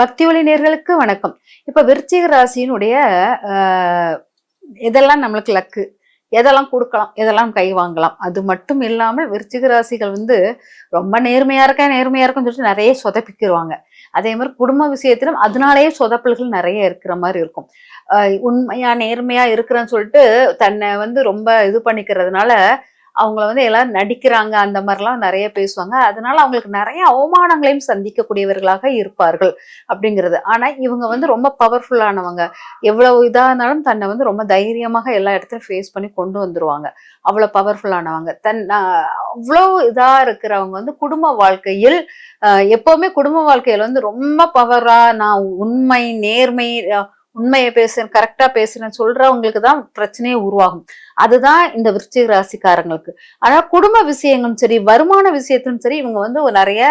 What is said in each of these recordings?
பக்தி ஒளி நேர்களுக்கு வணக்கம். இப்ப விருச்சிக ராசியினுடைய இதெல்லாம் எதெல்லாம் நம்மளுக்கு லக்கு. எதெல்லாம் கொடுக்கலாம் எதெல்லாம் கை வாங்கலாம். அது மட்டும் இல்லாமல் விருச்சிக ராசிகள் வந்து ரொம்ப நேர்மையா இருக்கேன் நேர்மையா இருக்குன்னு சொல்லிட்டு நிறைய சொதப்பிக்கிடுவாங்க அதே மாதிரி குடும்ப விஷயத்திலும் அதனாலேயே சொதப்பல்கள் நிறைய இருக்கிற மாதிரி இருக்கும். உண்மையா நேர்மையா இருக்கிறேன்னு சொல்லிட்டு தன்னை வந்து ரொம்ப இது பண்ணிக்கிறதுனால அவங்கள வந்து எல்லாரும் நடிக்கிறாங்க அந்த மாதிரிலாம் நிறைய பேசுவாங்க. அதனால அவங்களுக்கு நிறைய அவமானங்களையும் சந்திக்கக்கூடியவர்களாக இருப்பார்கள் அப்படிங்கிறது. ஆனால் இவங்க வந்து ரொம்ப பவர்ஃபுல்லானவங்க எவ்வளவு இதாக இருந்தாலும் தன்னை வந்து ரொம்ப தைரியமாக எல்லா இடத்துலையும் ஃபேஸ் பண்ணி கொண்டு வந்துருவாங்க. அவ்வளோ பவர்ஃபுல்லானவங்க தன் அவ்வளோ இதாக இருக்கிறவங்க வந்து குடும்ப வாழ்க்கையில் எப்போவுமே குடும்ப வாழ்க்கையில் வந்து ரொம்ப பவராக நான் உண்மை நேர்மை உண்மையை பேசுறேன் கரெக்டா பேசுறேன்னு சொல்றவங்களுக்கு தான் பிரச்சனையே உருவாகும். அதுதான் இந்த விருச்சிக ராசிக்காரங்களுக்கு. ஆனா குடும்ப விஷயங்களும் சரி வருமான விஷயத்திலும் சரி இவங்க வந்து நிறைய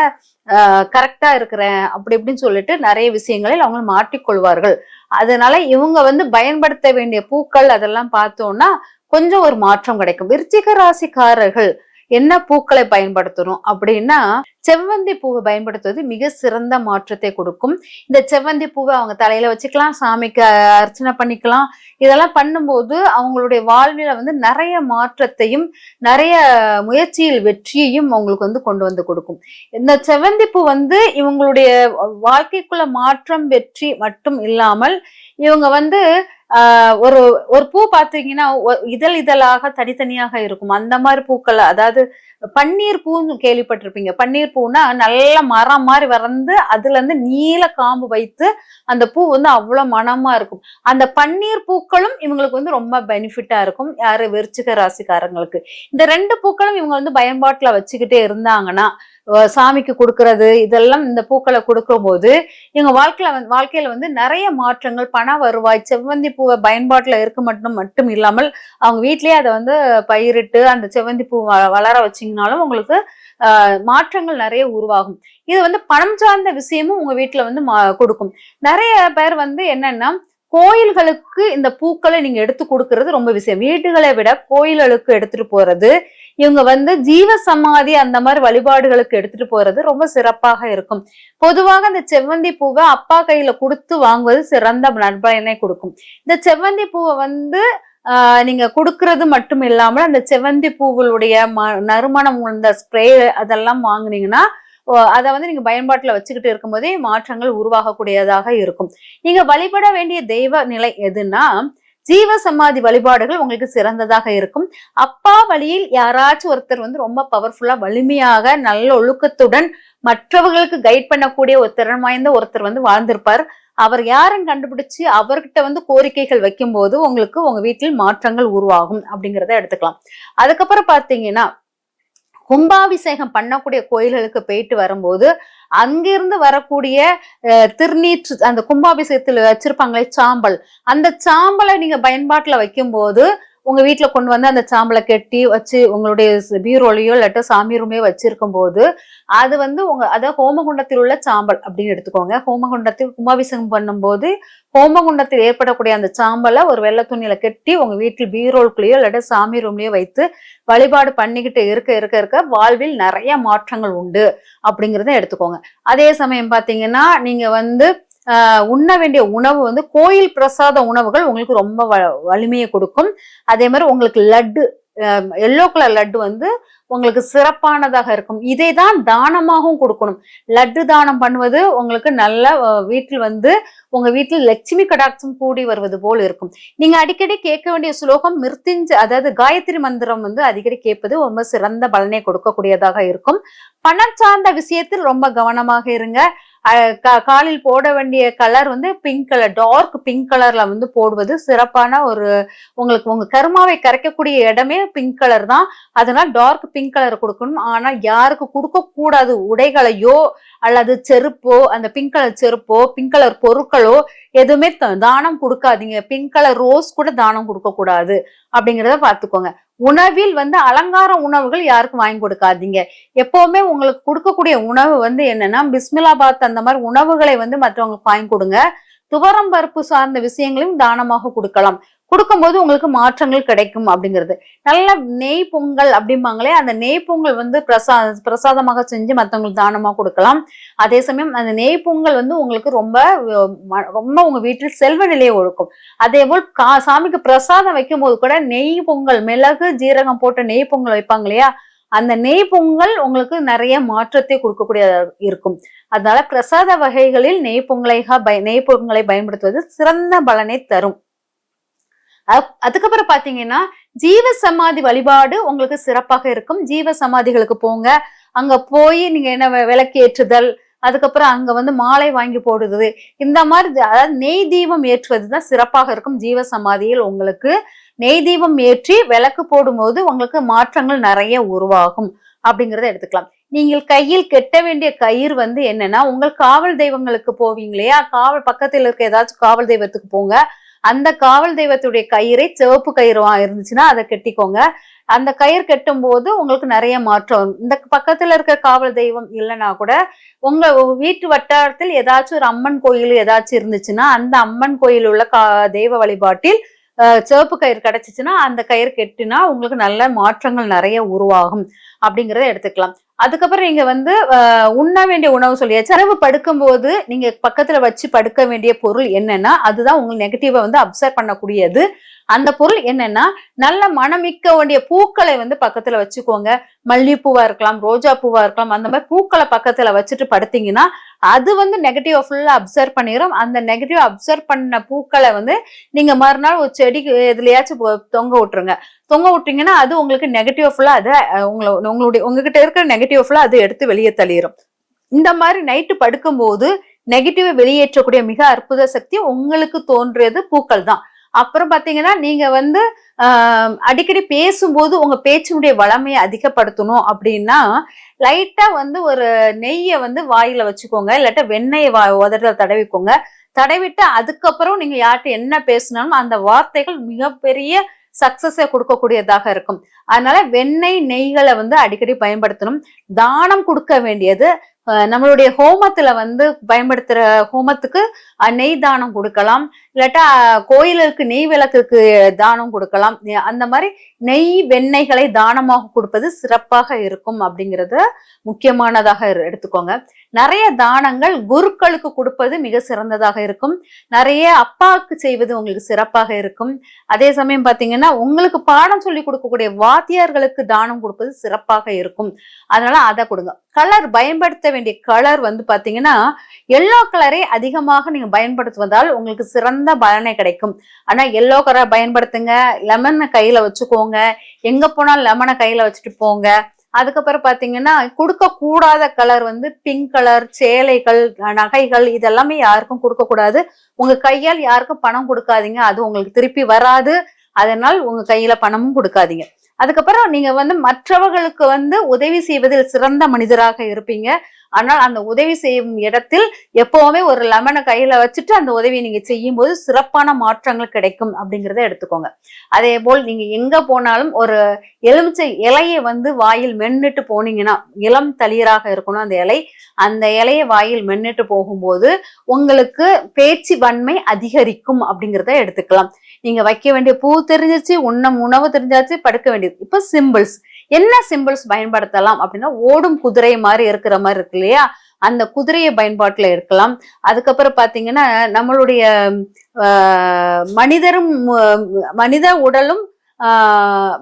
கரெக்டா இருக்கிறேன் அப்படி இப்படின்னு சொல்லிட்டு நிறைய விஷயங்களில் அவங்க மாட்டிக்கொள்வார்கள். அதனால இவங்க வந்து பயன்படுத்த வேண்டிய பூக்கள் அதெல்லாம் பார்த்தோம்னா கொஞ்சம் ஒரு மாற்றம் கிடைக்கும். விருச்சிக ராசிக்காரர்கள் என்ன பூக்களை பயன்படுத்தணும் அப்படின்னா செவ்வந்தி பூவை பயன்படுத்துவது மிக சிறந்த மாற்றத்தை கொடுக்கும். இந்த செவ்வந்தி பூவை அவங்க தலையில வச்சுக்கலாம் சாமிக்கு அர்ச்சனை பண்ணிக்கலாம். இதெல்லாம் பண்ணும்போது அவங்களுடைய வாழ்வில வந்து நிறைய மாற்றத்தையும் நிறைய முயற்சியில் வெற்றியையும் அவங்களுக்கு வந்து கொண்டு வந்து கொடுக்கும். இந்த செவ்வந்தி பூ வந்து இவங்களுடைய வாழ்க்கைக்குள்ள மாற்றம் வெற்றி மட்டும் இல்லாமல் இவங்க வந்து ஒரு ஒரு பூ பார்த்தீங்கன்னா இதழ் இதழாக தனித்தனியாக இருக்கும். அந்த மாதிரி பூக்கள் அதாவது பன்னீர் பூன்னு கேள்விப்பட்டிருப்பீங்க. பன்னீர் பூனா நல்ல மரம் மாதிரி வளர்ந்து அதுல இருந்து நீல காம்பு வைத்து அந்த பூ வந்து அவ்வளவு மணமா இருக்கும். அந்த பன்னீர் பூக்களும் இவங்களுக்கு வந்து ரொம்ப பெனிஃபிட்டா இருக்கும். யாரு? விருச்சிக ராசிக்காரங்களுக்கு. இந்த ரெண்டு பூக்களும் இவங்க வந்து பயன்பாட்டுல வச்சுக்கிட்டே இருந்தாங்கன்னா சாமிக்கு கொடுக்கறது இதெல்லாம் இந்த பூக்களை கொடுக்கும்போது இவங்க வாழ்க்கையில வந்து வாழ்க்கையில வந்து நிறைய மாற்றங்கள் பண வருவாய் செவ்வந்தி பூவை பயன்பாட்டில் இருக்க மட்டும் மட்டும் இல்லாமல் அவங்க வீட்லயே அதை வந்து பயிரிட்டு அந்த செவ்வந்தி பூ வளர வச்சிங்கனாலும் உங்களுக்கு மாற்றங்கள் நிறைய உருவாகும். இது வந்து பணம் சார்ந்த விஷயமும் உங்க வீட்டுல வந்து மா- கொடுக்கும். நிறைய பேர் வந்து என்னன்னா கோயில்களுக்கு இந்த பூக்களை நீங்க எடுத்து கொடுக்கறது ரொம்ப விஷயம். வீடுகளை விட கோயில்களுக்கு எடுத்துட்டு போறது இவங்க வந்து ஜீவ சமாதி அந்த மாதிரி வழிபாடுகளுக்கு எடுத்துட்டு போறது ரொம்ப சிறப்பாக இருக்கும். பொதுவாக இந்த செவ்வந்தி பூவை அப்பா கையில கொடுத்து வாங்குவது சிறந்த நற்பயனை கொடுக்கும். இந்த செவ்வந்தி பூவை வந்து ஆஹ் நீங்க கொடுக்கறது மட்டும் இல்லாமல் அந்த செவ்வந்தி பூவுடைய ம- நறுமணம் உள்ள ஸ்ப்ரே அதெல்லாம் வாங்குனீங்கன்னா அதை வந்து நீங்க பயன்பாட்டுல வச்சுக்கிட்டு இருக்கும்போதே மாற்றங்கள் உருவாகக்கூடியதாக இருக்கும். நீங்க வழிபட வேண்டிய தெய்வ நிலை எதுன்னா ஜீவ சமாதி வழிபாடுகள் உங்களுக்கு சிறந்ததாக இருக்கும். அப்பா வழியில் யாராச்சும் ஒருத்தர் வந்து ரொம்ப பவர்ஃபுல்லா வலிமையாக நல்ல ஒழுக்கத்துடன் மற்றவர்களுக்கு கைட் பண்ணக்கூடிய ஒரு திறன் வாய்ந்த ஒருத்தர் வந்து வாழ்ந்திருப்பார். அவர் யாருன்னு கண்டுபிடிச்சு அவர்கிட்ட வந்து கோரிக்கைகள் வைக்கும்போது உங்களுக்கு உங்க வீட்டில் மாற்றங்கள் உருவாகும் அப்படிங்கிறத எடுத்துக்கலாம். அதுக்கப்புறம் பாத்தீங்கன்னா கும்பாபிஷேகம் பண்ணக்கூடிய கோயில்களுக்கு போயிட்டு வரும்போது அங்கிருந்து வரக்கூடிய அஹ், திருநீற்று அந்த கும்பாபிஷேகத்தில் வச்சிருப்பாங்களே சாம்பல். அந்த சாம்பலை நீங்க பயன்பாட்டுல வைக்கும்போது உங்க வீட்டுல கொண்டு வந்து அந்த சாம்பலை கெட்டி வச்சு உங்களுடைய பீரோலையோ இல்லாட்ட சாமி ரூமையோ வச்சிருக்கும் போது அது வந்து உங்க அதாவது ஹோமகுண்டத்தில் உள்ள சாம்பல் அப்படின்னு எடுத்துக்கோங்க. ஹோமகுண்டத்தில் கும்பாபிஷேகம் பண்ணும்போது ஹோமகுண்டத்தில் ஏற்படக்கூடிய அந்த சாம்பலை ஒரு வெள்ளை துணியில கெட்டி உங்க வீட்டில் பீரோலுக்குள்ளேயோ இல்லாட்ட சாமி ரூம்லயோ வைத்து வழிபாடு பண்ணிக்கிட்டு இருக்க இருக்க இருக்க வாழ்வில் நிறைய மாற்றங்கள் உண்டு அப்படிங்கிறத எடுத்துக்கோங்க. அதே சமயம் பாத்தீங்கன்னா நீங்க வந்து உண்ண வேண்டிய உணவு வந்து கோயில் பிரசாத உணவுகள் உங்களுக்கு ரொம்ப வ- வலிமையை கொடுக்கும். அதே மாதிரி உங்களுக்கு லட்டு எல்லோ கலர் லட்டு வந்து உங்களுக்கு சிறப்பானதாக இருக்கும். இதை தான் தானமாகவும் கொடுக்கணும். லட்டு தானம் பண்ணுவது உங்களுக்கு நல்ல வீட்டில் வந்து உங்க வீட்டில் லட்சுமி கடாட்சம் கூடி வருவது போல் இருக்கும். நீங்க அடிக்கடி கேட்க வேண்டிய ஸ்லோகம் மிருத்யுஞ்ச அதாவது காயத்ரி மந்திரம் வந்து அடிக்கடி கேட்பது ரொம்ப சிறந்த பலனை கொடுக்கக்கூடியதாக இருக்கும். பணம் சார்ந்த விஷயத்தில் ரொம்ப கவனமாக இருங்க. காலில் போட வேண்டிய கலர் வந்து பிங்க் கலர் டார்க் பிங்க் கலர்ல வந்து போடுவது சிறப்பான ஒரு உங்களுக்கு உங்க கருமாவை கரைக்கக்கூடிய இடமே பிங்க் கலர் தான். அதனால டார்க் பிங்க் கலர் கொடுக்கணும். ஆனா யாருக்கு கொடுக்க கூடாது உடைகளையோ அல்லது செருப்போ அந்த பிங்க் கலர் செருப்போ பிங்க் கலர் பொருட்களோ எதுவுமே த- தானம் கொடுக்காதீங்க. பிங்க் கலர் ரோஸ் கூட தானம் கொடுக்க கூடாது அப்படிங்கிறத பார்த்துக்கோங்க. உணவில் வந்து அலங்கார உணவுகள் யாருக்கும் வாங்கி கொடுக்காதீங்க. எப்பவுமே உங்களுக்கு கொடுக்கக்கூடிய உணவு வந்து என்னன்னா பிஸ்மிலாபாத் அந்த மாதிரி உணவுகளை வந்து மற்றவங்களுக்கு வாங்கி கொடுங்க. துவரம் பருப்பு சார்ந்த விஷயங்களையும் தானமாக கொடுக்கலாம். கொடுக்கும்போது உங்களுக்கு மாற்றங்கள் கிடைக்கும் அப்படிங்கிறது. நல்ல நெய் பொங்கல் அப்படிம்பாங்களே அந்த நெய் பொங்கல் வந்து பிரசா பிரசாதமாக செஞ்சு மற்றவங்களுக்கு தானமாக கொடுக்கலாம். அதே சமயம் அந்த நெய் பொங்கல் வந்து உங்களுக்கு ரொம்ப ம- ரொம்ப உங்க வீட்டில் செல்வ நிலையை ஒழுக்கும் அதே போல் கா சாமிக்கு பிரசாதம் வைக்கும் போது கூட நெய் பொங்கல் மிளகு ஜீரகம் போட்ட நெய் பொங்கல் வைப்பாங்க இல்லையா? அந்த நெய் பொங்கல் உங்களுக்கு நிறைய மாற்றத்தை கொடுக்கக்கூடிய இருக்கும். அதனால பிரசாத வகைகளில் நெய் பொங்கலைக பய நெய் பொங்கலை பயன்படுத்துவது சிறந்த பலனை தரும். அதுக்கப்புறம் பாத்தீங்கன்னா ஜீவ சமாதி வழிபாடு உங்களுக்கு சிறப்பாக இருக்கும். ஜீவ சமாதிகளுக்கு போங்க. அங்க போய் நீங்க என்ன விளக்கேற்றுதல் அதுக்கப்புறம் அங்க வந்து மாலை வாங்கி போடுறது. இந்த மாதிரி அதாவது நெய் தீபம் ஏற்றுவது தான் சிறப்பாக இருக்கும் ஜீவ சமாதியில் உங்களுக்கு. நெய் தீபம் ஏற்றி விளக்கு போடும்போது உங்களுக்கு மாற்றங்கள் நிறைய உருவாகும். அப்படிங்கிறத எடுத்துக்கலாம். நீங்கள் கையில் கெட்ட வேண்டிய கயிறு வந்து என்னன்னா உங்கள் காவல் தெய்வங்களுக்கு போவீங்களே காவல் பக்கத்தில் இருக்க ஏதாச்சும் காவல் தெய்வத்துக்கு போங்க. அந்த காவல் தெய்வத்துடைய கயிறை சிவப்பு கயிறு இருந்துச்சுன்னா அதை கெட்டிக்கோங்க. அந்த கயிறு கெட்டும் போது உங்களுக்கு நிறைய மாற்றம் இந்த பக்கத்துல இருக்க காவல் தெய்வம் இல்லைன்னா கூட உங்க வீட்டு வட்டாரத்தில் ஏதாச்சும் ஒரு அம்மன் கோயில் ஏதாச்சும் இருந்துச்சுன்னா அந்த அம்மன் கோயில் உள்ள கா தெய்வ வழிபாட்டில் சிவப்பு கயிறு கிடைச்சிச்சுன்னா அந்த கயிறு கெட்டினா உங்களுக்கு நல்ல மாற்றங்கள் நிறைய உருவாகும். அப்படிங்கிறத எடுத்துக்கலாம். அதுக்கப்புறம் நீங்க வந்து உண்ண வேண்டிய உணவு சொல்லியாச்சு. இரவு படுக்கும்போது நீங்க பக்கத்துல வச்சு படுக்க வேண்டிய பொருள் என்னன்னா அதுதான் உங்களுக்கு நெகட்டிவை வந்து அப்சர்வ் பண்ணக்கூடியது. அந்த பொருள் என்னன்னா நல்ல மனமிக்க வேண்டிய பூக்களை வந்து பக்கத்துல வச்சுக்கோங்க. மல்லிகைப்பூவா இருக்கலாம் ரோஜா பூவா இருக்கலாம் அந்த மாதிரி பூக்களை பக்கத்துல வச்சுட்டு படுத்தீங்கன்னா அது வந்து நெகட்டிவ் ஃபுல்லா அப்சர்வ் பண்ணிடும் அந்த நெகட்டிவ் அப்சர்வ் பண்ண பூக்களை வந்து நீங்க மறுநாள் ஒரு செடிக்கு எதுலயாச்சும் தொங்க விட்டுருங்க. தொங்க விட்டீங்கன்னா அது உங்களுக்கு நெகட்டிவ் ஃபுல்லா அதை உங்களை உங்களுடைய உங்ககிட்ட இருக்கிற நெகட்டிவ் ஃபுல்லா அது எடுத்து வெளியே தள்ளிடும் இந்த மாதிரி நைட்டு படுக்கும்போது நெகட்டிவை வெளியேற்றக்கூடிய மிக அற்புத சக்தி உங்களுக்கு தோன்றியது பூக்கள் தான். அப்புறம் பாத்தீங்கன்னா நீங்க வந்து அடிக்கடி பேசும்போது உங்க பேச்சினுடைய வளமையை அதிகப்படுத்தணும் அப்படின்னா லைட்டா வந்து ஒரு நெய்யை வந்து வாயில வச்சுக்கோங்க இல்லாட்டா வெண்ணெயை வா உதறத தடவிக்கோங்க. தடவிட்டு அதுக்கப்புறம் நீங்க யார்கிட்ட என்ன பேசினாலும் அந்த வார்த்தைகள் மிகப்பெரிய சக்சஸை கொடுக்கக்கூடியதாக இருக்கும். அதனால வெண்ணெய் நெய்களை வந்து அடிக்கடி பயன்படுத்தணும். தானம் கொடுக்க வேண்டியது நம்மளுடைய ஹோமத்துல வந்து பயன்படுத்துற ஹோமத்துக்கு நெய் தானம் கொடுக்கலாம். இல்லாட்டா கோயிலுக்கு நெய் விளக்குக்கு தானம் கொடுக்கலாம். அந்த மாதிரி நெய் வெண்ணெய்களை தானமாக கொடுப்பது சிறப்பாக இருக்கும் அப்படிங்கறது முக்கியமானதாக எடுத்துக்கோங்க. நிறைய தானங்கள் குருக்களுக்கு கொடுப்பது மிக சிறந்ததாக இருக்கும். நிறைய அப்பாவுக்கு செய்வது உங்களுக்கு சிறப்பாக இருக்கும். அதே சமயம் பாத்தீங்கன்னா உங்களுக்கு பாடம் சொல்லி கொடுக்கக்கூடிய வாத்தியார்களுக்கு தானம் கொடுப்பது சிறப்பாக இருக்கும். அதனால அதை கொடுங்க. கலர் பயன்படுத்த வேண்டிய கலர் வந்து பாத்தீங்கன்னா எல்லோ கலரை அதிகமாக நீங்க பயன்படுத்துவதால் உங்களுக்கு சிறந்த பலனை கிடைக்கும். ஆனா எல்லோ கலர் பயன்படுத்துங்க லெமனை கையில வச்சுக்கோங்க எங்க போனாலும் லெமனை கையில வச்சுட்டு போங்க. அதுக்கப்புறம் பாத்தீங்கன்னா கொடுக்க கூடாத கலர் வந்து பிங்க் கலர் சேலைகள் நகைகள் இதெல்லாமே யாருக்கும் கொடுக்க கூடாது உங்க கையால் யாருக்கும் பணம் கொடுக்காதீங்க அது உங்களுக்கு திருப்பி வராது. அதனால் உங்க கையில பணமும் கொடுக்காதீங்க. அதுக்கப்புறம் நீங்க வந்து மற்றவர்களுக்கு வந்து உதவி செய்வதில் சிறந்த மனிதராக இருப்பீங்க. ஆனால் அந்த உதவி செய்யும் இடத்தில் எப்பவுமே ஒரு லெமனை கையில வச்சுட்டு அந்த உதவியை நீங்க செய்யும் போது சிறப்பான மாற்றங்கள் கிடைக்கும் அப்படிங்கிறத எடுத்துக்கோங்க. அதே போல் நீங்க எங்க போனாலும் ஒரு எலுமிச்சை இலையை வந்து வாயில் மென்னுட்டு போனீங்கன்னா இளம் தளிராக இருக்கணும் அந்த இலை. அந்த இலையை வாயில் மென்னுட்டு போகும்போது உங்களுக்கு பேச்சு வன்மை அதிகரிக்கும் அப்படிங்கிறத எடுத்துக்கலாம். நீங்க வைக்க வேண்டிய பூ தெரிஞ்சிச்சு உண்ணம் உணவு தெரிஞ்சாச்சு படுக்க வேண்டியது. இப்போ சிம்பிள்ஸ் என்ன சிம்பிள்ஸ் பயன்படுத்தலாம் அப்படின்னா ஓடும் குதிரை மாதிரி இருக்கிற மாதிரி இருக்கு இல்லையா? அந்த குதிரையை பயன்பாட்டுல இருக்கலாம். அதுக்கப்புறம் பாத்தீங்கன்னா நம்மளுடைய ஆஹ், மனிதரும் மனித உடலும்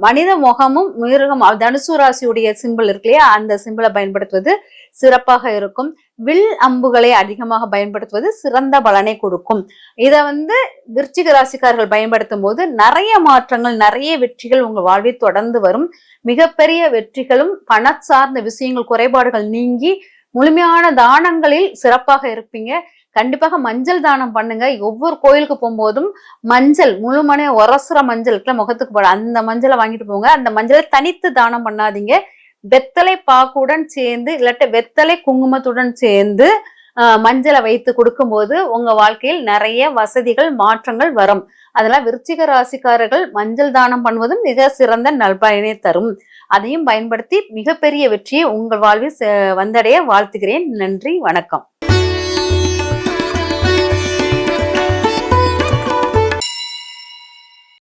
மனித முகமும் மிருகம் தனுசு ராசியுடைய சிம்பிள் இருக்கு இல்லையா? அந்த சிம்பிளை பயன்படுத்துவது சிறப்பாக இருக்கும். வில் அம்புகளை அதிகமாக பயன்படுத்துவது சிறந்த பலனை கொடுக்கும். இதை வந்து விருச்சிக ராசிக்காரர்கள் பயன்படுத்தும் போது நிறைய மாற்றங்கள் நிறைய வெற்றிகள் உங்கள் வாழ்வில் தொடர்ந்து வரும். மிகப்பெரிய வெற்றிகளும் பண சார்ந்த விஷயங்கள் குறைபாடுகள் நீங்கி முழுமையான தானங்களில் சிறப்பாக இருப்பீங்க. கண்டிப்பாக மஞ்சள் தானம் பண்ணுங்க. ஒவ்வொரு கோயிலுக்கு போகும்போதும் மஞ்சள் முழுமனே உரசுற மஞ்சள் இருக்குல்ல முகத்துக்கு போட அந்த மஞ்சளை வாங்கிட்டு போங்க. அந்த மஞ்சளை தனித்து தானம் பண்ணாதீங்க. வெத்தலை பாக்குடன் சேர்ந்து இல்லாட்ட வெத்தலை குங்குமத்துடன் சேர்ந்து மஞ்சளை வைத்து கொடுக்கும்போது உங்க வாழ்க்கையில் நிறைய வசதிகள் மாற்றங்கள் வரும். அதெல்லாம் விருச்சிக ராசிக்காரர்கள் மஞ்சள் தானம் பண்ணுவதும் மிக சிறந்த நல்பயனை தரும். அதையும் பயன்படுத்தி மிகப்பெரிய வெற்றியை உங்கள் வாழ்வில் வந்தடைய வாழ்த்துகிறேன். நன்றி வணக்கம்.